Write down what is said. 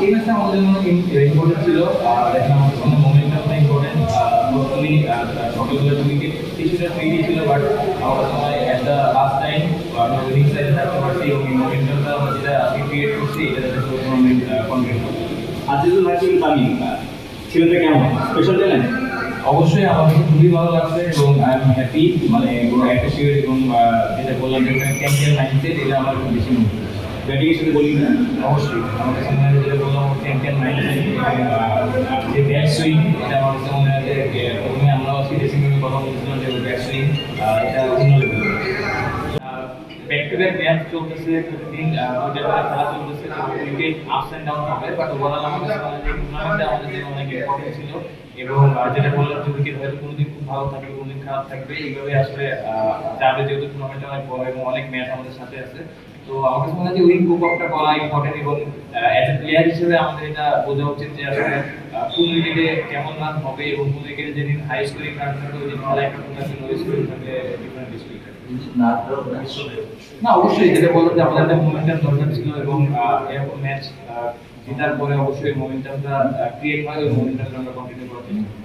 এই ম্যাচটা আমাদের জন্য ইম্পর্টেন্ট ছিল আর এখন আমাদের জন্য মোমেন্টামটা ইম্পর্টেন্ট নর্মালি সকালবেলা কিছুটা ফ্রি ছিল বাট আমার সময় অ্যাট দ্য লাস্ট টাইম আমরা উইনিং সাইডে থাকতে পারছি এবং এই মোমেন্টামটা আমরা যেটা আজকে ক্রিয়েট করছি এটা যাতে টুর্নামেন্ট কন্টিনিউ করতে আজিজুল হাকিম তামিম ছেলেটা কেমন? স্পেশাল ট্যালেন্ট অবশ্যই আমার খুবই ভালো লাগছে এবং আই এম হ্যাপি মানে কোনো অ্যাপ্রিসিয়েট এবং যেটা বললাম যে ক্যাম্পিয়ান মাইন্ডসেট এটা আমার খুব বেশি মনে এবং যেটা বললাম যে উইকেট হয়তো কোনোদিন ভালো থাকবে, কোনোদিন খারাপ থাকবে এইভাবে আসলে যাবে যেহেতু টুর্নামেন্ট অনেক বড় এবং অনেক ম্যাচ আমাদের সাথে আছে। তো আমার কাছে মনে হয় যে উইন কুপ আপটা করা ইম্পর্টেন্ট এবং অ্যাজ এ প্লেয়ার হিসেবে আমাদের এটা বোঝা উচিত যে আসলে কোন উইকেটে কেমন রান হবে এবং কোন উইকেটে যেদিন হাই স্কোরিং রান থাকবে ওই দিন খেলা একটা প্রকাশে লো স্কোরিং থাকলে ডিফারেন্ট স্কোরিং না অবশ্যই যেটা বললাম যে আমাদের মোমেন্টাম দরকার ছিল এবং এরকম ম্যাচ জেতার পরে অবশ্যই মোমেন্টামটা ক্রিয়েট হয় ওই মোমেন্টামটা আমরা কন্টিনিউ করার চেষ্টা করব।